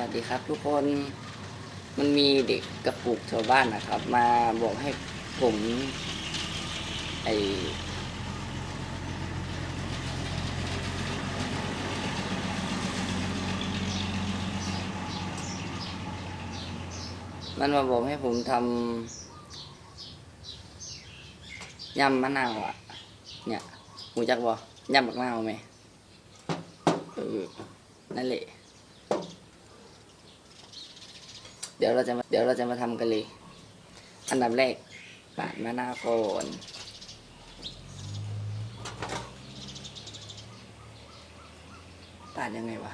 วัสดีครับทุกคนมันมีเด็กกระปุกชาวบ้านนะครับ มาบอกให้ผมไอมันมาบอกให้ผมทำยำมะนาวอะ เนี่ยหูจักบ่ยำมะนาวไหมเออนั่นแหละ เดี๋ยวเราจะมาเดี๋ยวเราจะมาทำกันเลย อันดับแรกปาดมะนาวก่อนปาดยังไงวะ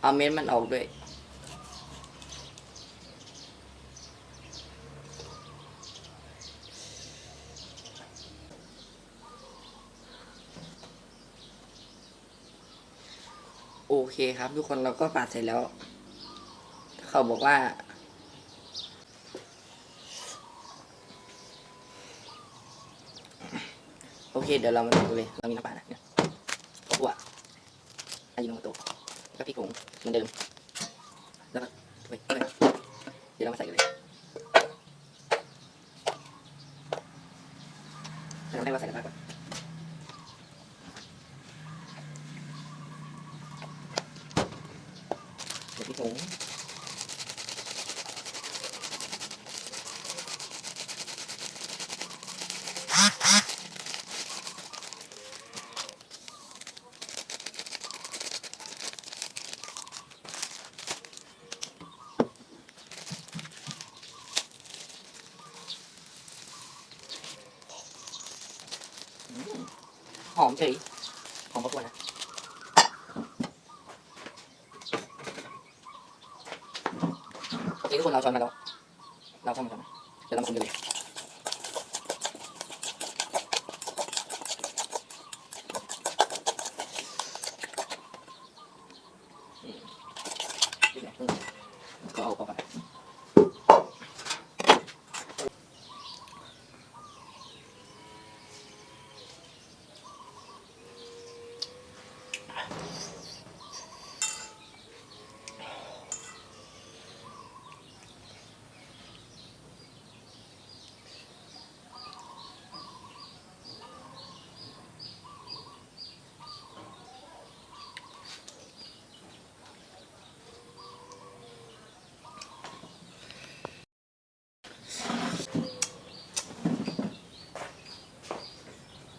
เอาเม็ดมันออกด้วย โอเคครับ ทุกคนเราก็ปาดเสร็จแล้ว เขาบอกว่า โอเค เดี๋ยวเรามาดูเลย เรามีน้ำปลานะเนี่ยขั่วอายิโนโตะแล้วก็พริกผงเหมือนเดิมแล้วก็เฮ้ยเฮ้ยเดี๋ยวเรามาใส่กันเลยเราให้เราใส่กระทะก่อน เดี๋ยวพี่ผงอืมหอมเฉยหอมพอควรนะ โอเค ทุกคนเราช้อนมาแล้ว เราช้อนมาแล้วเดี๋ยวเรามาคนกันเลยอืมนี่แหละอืมก็เอาออกไป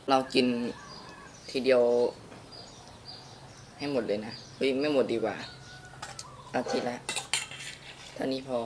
เรากินทีเดียว ให้หมดเลยนะเฮ้ยไม่หมดดีกว่า เอาทีละเท่านี้พอ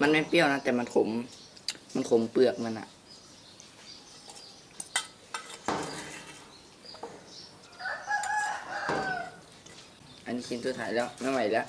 มันไม่เปรี้ยวนะแต่มันขม มันขมเปลือกมันอะอันนี้กินตัวถ่ายแล้วไม่ไหวแล้ว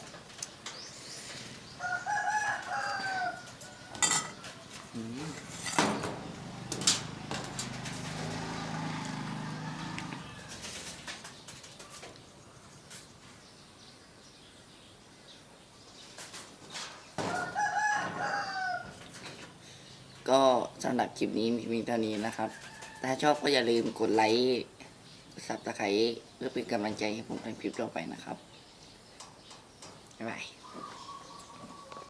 ก็สำหรับคลิปนี้มีเพียงเท่านี้นะครับ ถ้าชอบก็อย่าลืมกดไลค์ซับสไครต์เพื่อเป็นกำลังใจให้ผมทำคลิปต่อไปนะครับบ๊ายบาย